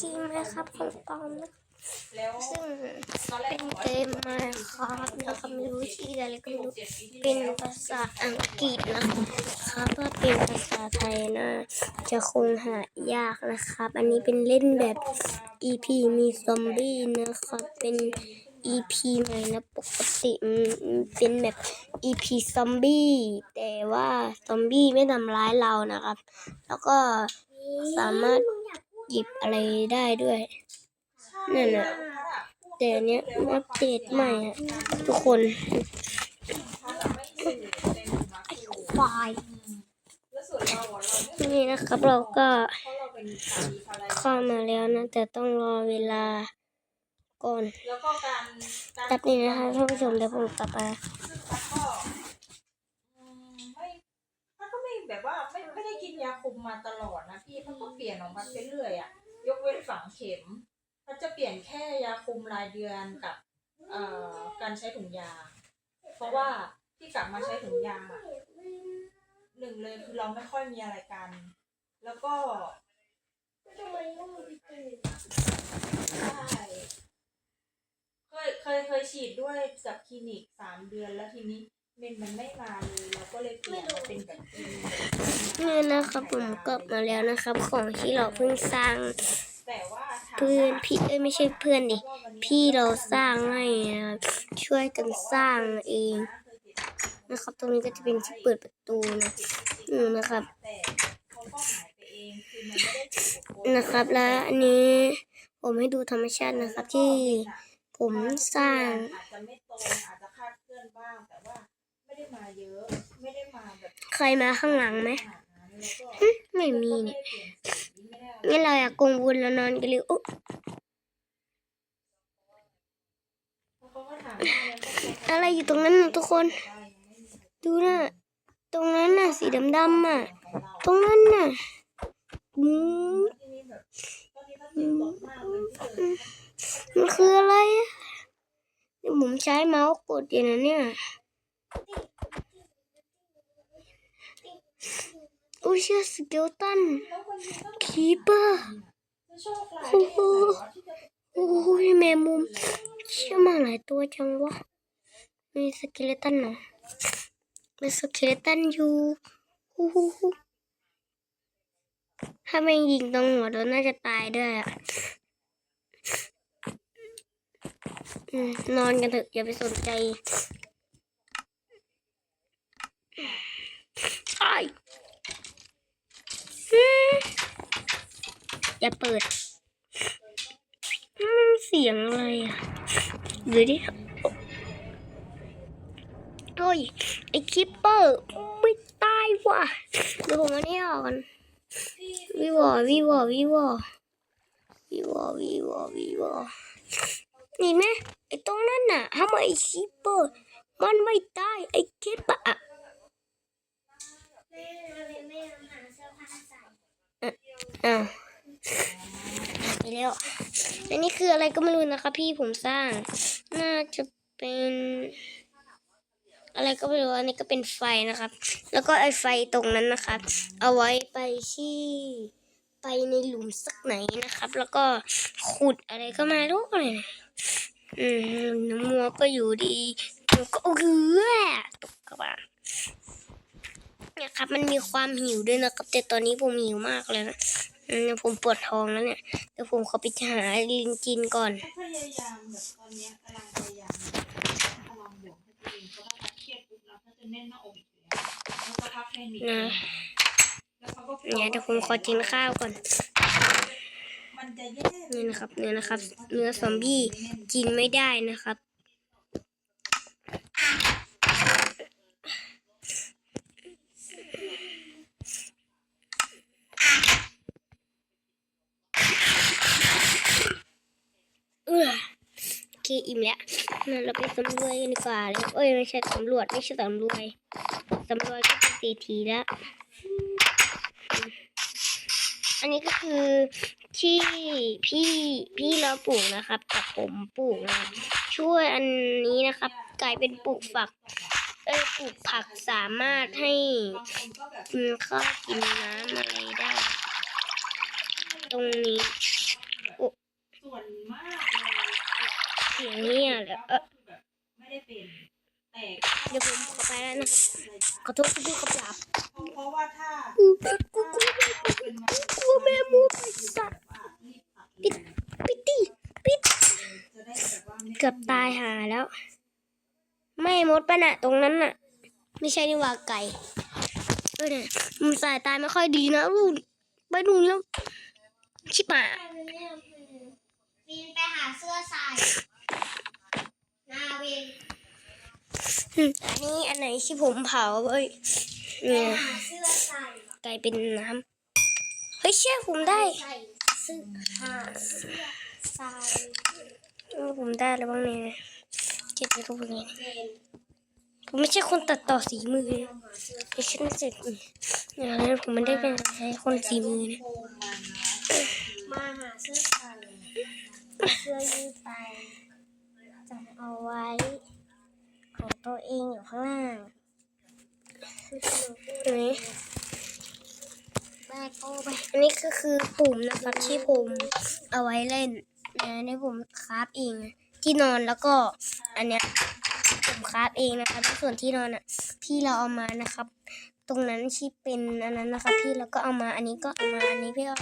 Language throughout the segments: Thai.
ทีมนะครับ ของปลอมนะแล้วซึ่งเป็นบอกว่าเกมมาครับนะครับไม่รู้ชื่ออะไรก็ไม่รู้เป็นภาษาอังกฤษนะครับถ้าเป็นภาษาไทยนะจะคงหายากนะครับ อันนี้เป็นเล่นแบบ EP มีซอมบี้นะครับเป็น EP ใหม่นะปกติเป็นแบบ EP ซอมบี้แต่ว่าซอมบี้ไม่ทำร้ายเรานะครับ แล้วก็สามารถ หยิบอะไรได้ด้วยนั่นน่ะแต่อันเนี้ยมันอัปเดตใหม่อะทุกคนไอ้ควายแล้วส่วนเราอะเราไม่นี่นะครับเราก็เพราะเราเป็นสามีภรรยาเข้ามาแล้วนะ แต่ต้องรอเวลาก่อนแล้วก็การการแป๊บนึงนะคะท่านผู้ชมเดี๋ยวผมกลับมาซึ่งพัดก็อืมไม่พัดก็ไม่แบบว่าไม่ไม่ได้ กินยาคุมมาตลอดนะพี่พัดก็เปลี่ยนของมันไปเรื่อยอะยกเว้นฝังเข็มพัดจะเปลี่ยนแค่ยาคุมรายเดือนกับเอ่อการใช้ถุงยา เพราะว่าที่กลับมาใช้ถุงยาอะหนึ่งเลยคือเราไม่ค่อยมีอะไรกัน แล้วก็ใช่เคยเคยเคยฉีดด้วยกับคลินิกสามเดือนแล้วทีนี้ เมนมันไม่มาเลยเราก็เลยเปลี่ยนมาเป็นแบบกินนี่นะครับผมกลับมาแล้วนะครับ ของที่เราเพิ่งสร้างแต่ว่าถามเพื่อนว่าพี่เอ้ยไม่ใช่เพื่อนดิพี่เราสร้างให้นะครับช่วยกันสร้างเองนะครับ ตรงนี้ก็จะเป็นที่เปิดประตูนะนี่นะครับ แต่เขาก็หายไปเองคือมันไม่ได้ถูกกดนะครับและอันนี้ผมให้ดูธรรมชาตินะครับที่ผมสร้างอาจจะไม่ตรงอาจจะคลาดเคลื่อนบ้างแต่ว่า ไม่ได้มาเยอะ ไม่ได้มาแบบใครมาข้างหลังไหมขนาดนั้นแล้วก็หึไม่มีไม่นี่ได้เปลี่ยนสีไม่ได้อะไรงั้นเราอยากกงวุนแล้วนอนกันเลยอุ๊ยเขาก็ถามว่าแล้วก็อะไรอยู่ตรงนั้นน่ะทุกคนดูนะตรงนั้นน่ะ สีดำๆอะตรงนั้นน่ะอืมทีนี้แบบตอนนี้ก็ตื่นตกมากเลยที่เจอมันคืออะไรอะนี่ผมใช้เมาส์กดอยู่นะเนี่ย โอ้เชื่อสเกลตันคีเปอร์โชคร้ายได้ยังไงวะที่จะโอ้แมงมุมเชื่อมาหลายตัวจังวะมีสเกเลตันเหรอมีสเกเลตันอยู่ฮู้ฮู้ฮู้ถ้าไม่ยิงตรงหัวโดนน่าจะตายด้วยอะนอนกันเถอะอย่าไปสนใจไอ้ายอืม อย่าเปิดอืมเสียงอะไรอะดูดิโอ้ยไอคิปเปอร์ไม่ตายว่ะเดี๋ยวผมมานี่ออกกันวิวอวิวอวิวอวิวอวิวอวิวอนี่ไหมไอตรงนั้นน่ะทำไมไอคิปเปอร์มันไม่ตายไอคิปเปอร์อะอ้าว ไปแล้วอันนี้คืออะไรก็ไม่รู้นะคะ พี่ผมสร้าง น่าจะเป็น อะไรก็ไม่รู้อันนี้ก็เป็นไฟนะครับ แล้วก็ไอไฟตรงนั้นนะครับ เอาไว้ไปที่ไปในหลุมสักไหนนะครับ แล้วก็ขุดอะไรก็ม่รู้เลยนะอืมน้ำมัวก็อยู่ดีมันก็เออตกกระบาเนี่ยครับ มันมีความหิวด้วยนะครับ แต่ตอนนี้ผมหิวมากเลยนะ อืมผมปวดท้องแล้วเนี่ยเดี๋ยวผมขอไปหาลิงกินก่อน พยายามแบบตอนเนี้ยกำลังพยายามพลังบวกให้ตัวเองเพราะว่าถ้าเครียดปุ๊บเราก็จะแน่นหน้าอกอีกแล้วแล้วก็พักแพนิคนะ แล้วเขาก็กลัเนี่ยเดี๋ยวผมขอกินข้าวก่อน มันจะแย่นี่นะครับเนี่ยนะครับ เนื้อซอมบี้กินไม่ได้นะครับ เออ อเคอิ่มแล้วนั่นเราไปสำรวจกันดีกว่าเลยเอ้ยไม่ใช่สำรวจไม่ใช่สำรวจสำรวจก็เป็นเศรษฐีแล้ว อันนี้ก็คือที่พี่พี่เราปลูกนะครับกับผมปลูกนะช่วยอันนี้นะครับ กลายเป็นปลูกฝักเอ้ยปลูกผักสามารถให้กินข้าวกินน้ำอะไรได้ ตรงนี้แบบเนี่ยเหร อเออไม่ได้เป็นแต่เดี๋ยวผมขอไปแล้วนะครับขอโทษที่พูดคำหยาบเพราะว่าถ้ากูเป็นกูกูกูแม่มูไปสัตว์ปิดปิดดิปิดเกือบตายหาแล้ว ไม่มดปะน่ะ ตรงนั้นน่ะ ไม่ใช่นี่ว่าไก่เออเนี่ยมันสายตายไม่ค่อยดีนะอู้ไปดูแล้วชิบหายวินไปหาเสื้อใส่ นาวินอืมอันนี้อันไหนที่ผมเผาเว้ยไปเนี่ยหาเสื้อใส่ไก่เป็นน้ำเฮ้ยเชื่อผมได้ใส่เสื้อหาเสื้อใส่เออผมได้แล้วบ้างเนี่ยเจ็ดรูปเลยเรียนผมไม่ใช่คนตัดต่อสีมือนะหาเสื้อไม่ใช่นักศึกษาอย่างนั้นผมไม่ได้เป็นใช้คนสีมือนะโกงมันมาหาเสื้อใส่เสื้อยืดไป จะเอาไว้ของตัวเองอยู่ข้างล่างอันนี้แบกโอ้ไปอันนี้ก็คือปุ่มนะครับที่ผมเอาไว้เล่นนะในผมคราฟเองที่นอนแล้วก็ อันเนี้ยผมคราฟเองนะครับส่วนที่นอนอะ พี่เราเอามานะครับ ตรงนั้นที่เป็นอันนั้นนะครับพี่เราก็เอามา อันนี้ก็เอามา อันนี้พี่ก็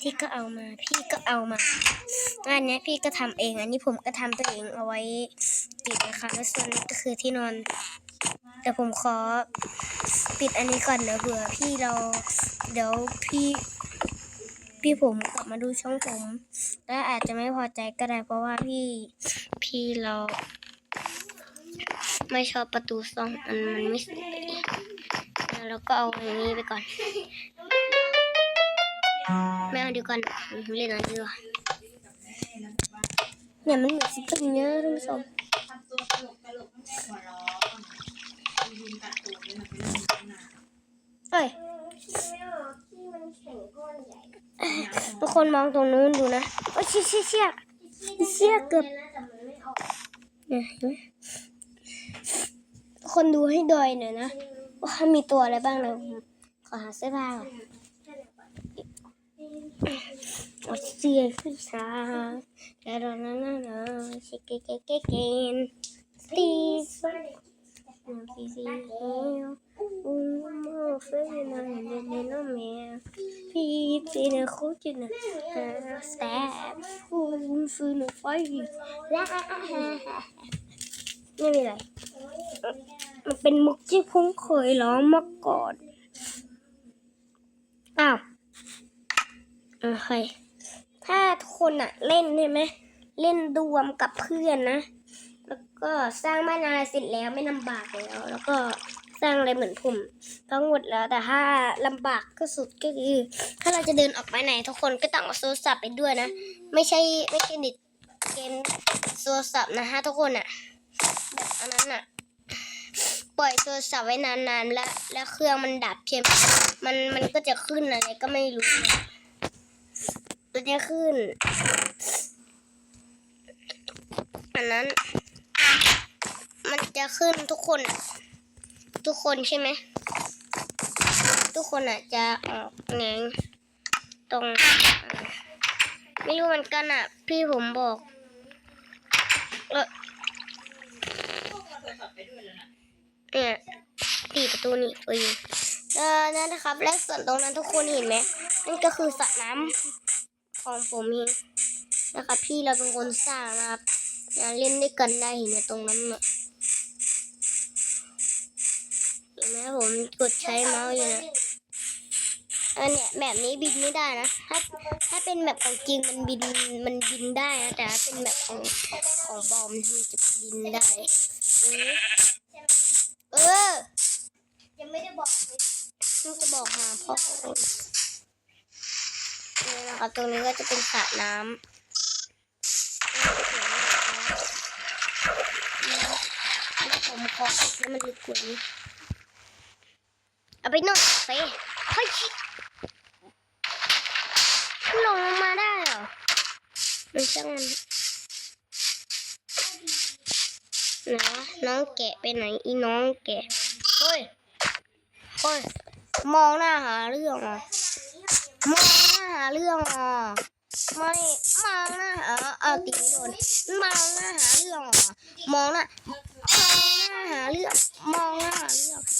ที่ก็เอามา พี่ก็เอามา อันนี้พี่ก็ทำเอง อันนี้ผมก็ทำตัวเองเอาไว้ติดนะคะแล้วส่วนนี้ก็คือที่นอนแต่ผมขอปิดอันนี้ก่อนนะเผื่อพี่เราเดี๋ยวพี่พี่ผมกลับมาดูช่องผมแล้วอาจจะไม่พอใจก็ได้เพราะว่าพี่พี่เรา ไม่ชอบประตูซ่องมันมันไม่สวย แล้วก็เอาอย่างนี้ไปก่อน ไม่เอาดีกว่าเล่นอันนี้ดีกว่าเนี่ยมันเหมือนซิปเป็นเนี้ยท่านผู้ชมเลยนะไปเล่นข้างหน้าเอ้ยทุกคนมองตรงนู้นดูนะ โอ้ยเชี่ยเชี่ยเชี่ยเชี่ยเกือบเนี่ยเห็นไหมคนดูให้ดอยหน่อยนะ ว่ามีตัวอะไรบ้างเลยขอหาเสื้อผ้าก่อนโอ้เสื้อขึ้นชาแต่ตอนนั้นน่ะนะชิเกเกเกเกนสตีฟน้ำซีซีเฮลอุ้มโมเฟนนะเนเนโนเมียพี่พี่นะคุจินะสแตปฟูนฟูนไฟแล้วไม่มีอะไร มันเป็นมุกที่ผมเคยร้องมาก่อน อ้าวโอเคถ้าทุกคนอะเล่นใช่ไหม เล่นรวมกับเพื่อนนะ แล้วก็สร้างบ้านอะไรเสร็จแล้วไม่ลำบากแล้ว แล้วก็สร้างอะไรเหมือนผมทั้งหมดแล้วแต่ถ้าลำบากก็สุดก็คือ ถ้าเราจะเดินออกไปไหน ทุกคนก็ต้องเอาโทรศัพท์ไปด้วยนะ ไม่ใช่ไม่ใช่ดิดเกมโทรศัพท์นะฮะทุกคนอะแบบอันนั้นอะ ปล่อยโทรศัพท์ไว้นานๆแล้ว แล้วเครื่องมันดับใช่ไหมมันมันก็จะขึ้นอะไรก็ไม่รู้มันจะขึ้น อันนั้น มันจะขึ้นทุกคน ทุกคนใช่ไหมทุกคนอะจะออกแงงตรง ไม่รู้เหมือนกันอะ พี่ผมบอก เออพวก เราโทรศัพท์ไปด้วยแล้วนะเนี่ยตีประตูนี่ตัวอยเออนั่นนะครับ และส่วนตรงนั้นทุกคนเห็นไหมนั่นก็คือสระน้ำของผมเองนะครับพี่เราเป็นคนสร้างนะครับนะเล่นด้วยกันได้เห็นไหมตรงนั้นน่ะเห็นไหมผมกดใช้เมาส์อยู่นะอันเนี้ยแบบนี้บินไม่ได้นะถ้าถ้าเป็นแบบของจริงมันบินมันบินได้นะแต่ถ้าเป็นแบบของของบอมมันจะบินได้ออ เออ ยังไม่ได้บอกเลยนี่จะบอกหาพ่อคนนี่นะครับตรงนี้ก็จะเป็นสระน้ำแล้วผมขอให้มันลึกกว่านี้เอาไปนอนเซ่เฮ้ยลงมาได้เหรอมันช่างมัน นวะน้องแกะไปไหนอีน้องแกะเฮ้ยเฮ้ยมองหน้าหาเรื่องอะมองหน้าหาเรื่องอะไม่มองหน้าหาเออเออตีไม่โดนมองหน้าหาเรื่องเหรอมองหน้ามองหน้าหาเรื่องมองหน้าหาเรื่องมอง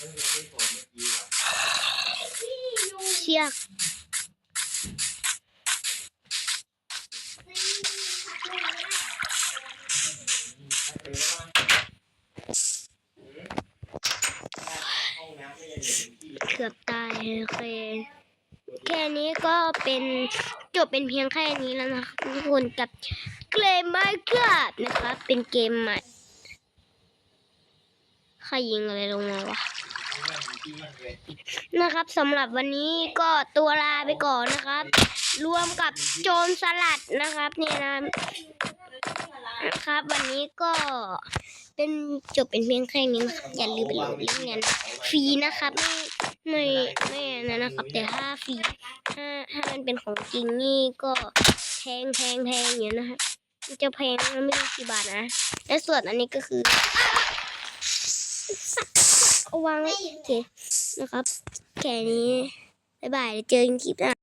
เรื่องที่ผมเกือกห้องน้ำไม่ยังอยู่ที่เกือบตายโอเคแค่นี้ก็เป็นจบเป็นเพียงแค่นี้แล้วนะครับทุกคนกับเกมไมครับนะครับเป็นเกมใหม่ใครยิงอะไรลงมาวะ นะครับสำหรับวันนี้ก็ตัวลาไปก่อนนะครับ รวมกับโจรสลัดนะครับเนี่ยนะนะครับ วันนี้ก็เป็นจบเป็นเพียงแค่นี้นะครับ อย่าลืมไปโหลดเล่นกันฟรีนะครับไม่ไม่ไม่นะนะครับ แต่ถ้าฟรีถ้าถ้ามันเป็นของจริงนี่ก็แพงแพงแพงอยู่นะครับจะแพงไม่รู้กี่บาทนะและส่วนอันนี้ก็คือ เอาวางไว้โอเคนะครับ แค่นี้ บ๊ายบายเดี๋ยวเจอกันคลิปหน้า